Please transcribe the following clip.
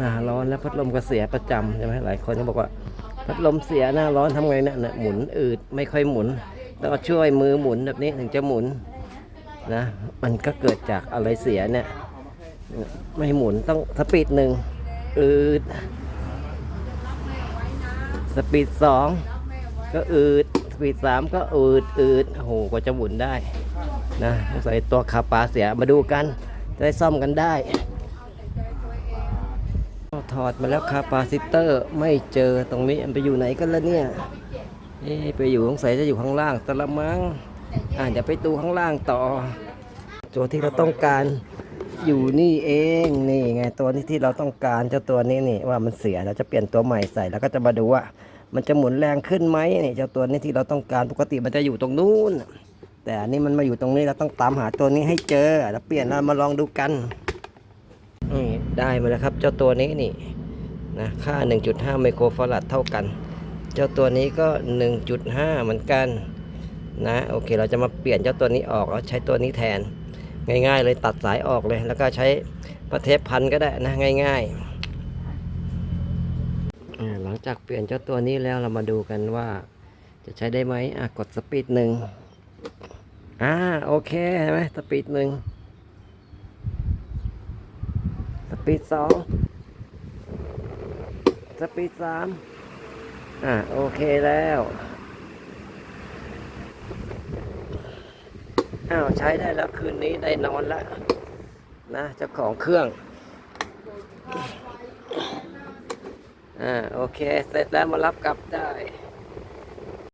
หน้าร้อนแล้วพัดลมก็เสียประจำใช่ไหมหลายคนก็บอกว่า พัดลมเสียหน้าร้อนทำไงเนี่ยนะหมุนอืดไม่ค่อยหมุนต้องช่วยมือหมุนแบบนี้ถึงจะหมุนนะมันก็เกิดจากอะไรเสียเนี่ยไม่หมุนต้องสปีดหนึ่งอืดสปีดสองก็อืดสปีดสามก็อืดอืดโอ้โหกว่าจะหมุนได้นะสงสัยตัวคาปาเสียมาดูกันจะได้ซ่อมกันได้ ถอดมาแล้วคาปาซิเตอร์ไม่เจอตรงนี้มันไปอยู่ไหนกันแล้วเนี่ยเอ๊ไปอยู่สงสัยจะอยู่ข้างล่างสละมังอ่าเดี๋ยวไปดูข้างล่างต่อ ตัวที่เราต้องการอยู่นี่เองนี่ไงตัวนี้ที่เราต้องการเจ้าตัวนี้นี่ว่ามันเสียเราจะเปลี่ยนตัวใหม่ใส่แล้วก็จะมาดูว่า มันจะหมุนแรงขึ้นไหมนี่เจ้าตัวนี้ที่เราต้องการปกติมันจะอยู่ตรงนู้นแต่อันนี้มันมาอยู่ตรงนี้เราต้องตามหาตัวนี้ให้เจอแล้วเปลี่ยนเรามาลองดูกัน ได้มาแล้วครับ เจ้าตัวนี้นี่นะค่า 1.5 ไมโครฟาราดเท่ากัน เจ้าตัวนี้ก็ 1.5 เหมือนกันนะโอเคเราจะมาเปลี่ยนเจ้าตัวนี้ออกแล้วใช้ตัวนี้แทน ง่ายๆเลยตัดสายออกเลยแล้วก็ใช้ประเทปพันก็ได้นะง่ายๆหลังจากเปลี่ยนเจ้าตัวนี้แล้วเรามาดูกันว่า จะใช้ได้ไหมอะกดสปีดหนึ่งอ่าโอเคเห็นไหมสปีดหนึ่ง ส ปีดสองสปีดสามอ่าโอเคแล้วอ้าวใช้ได้แล้วคืนนี้ได้นอนแล้วนะเจ้าของเครื่องอ่าโอเค เสร็จแล้วมารับกลับได้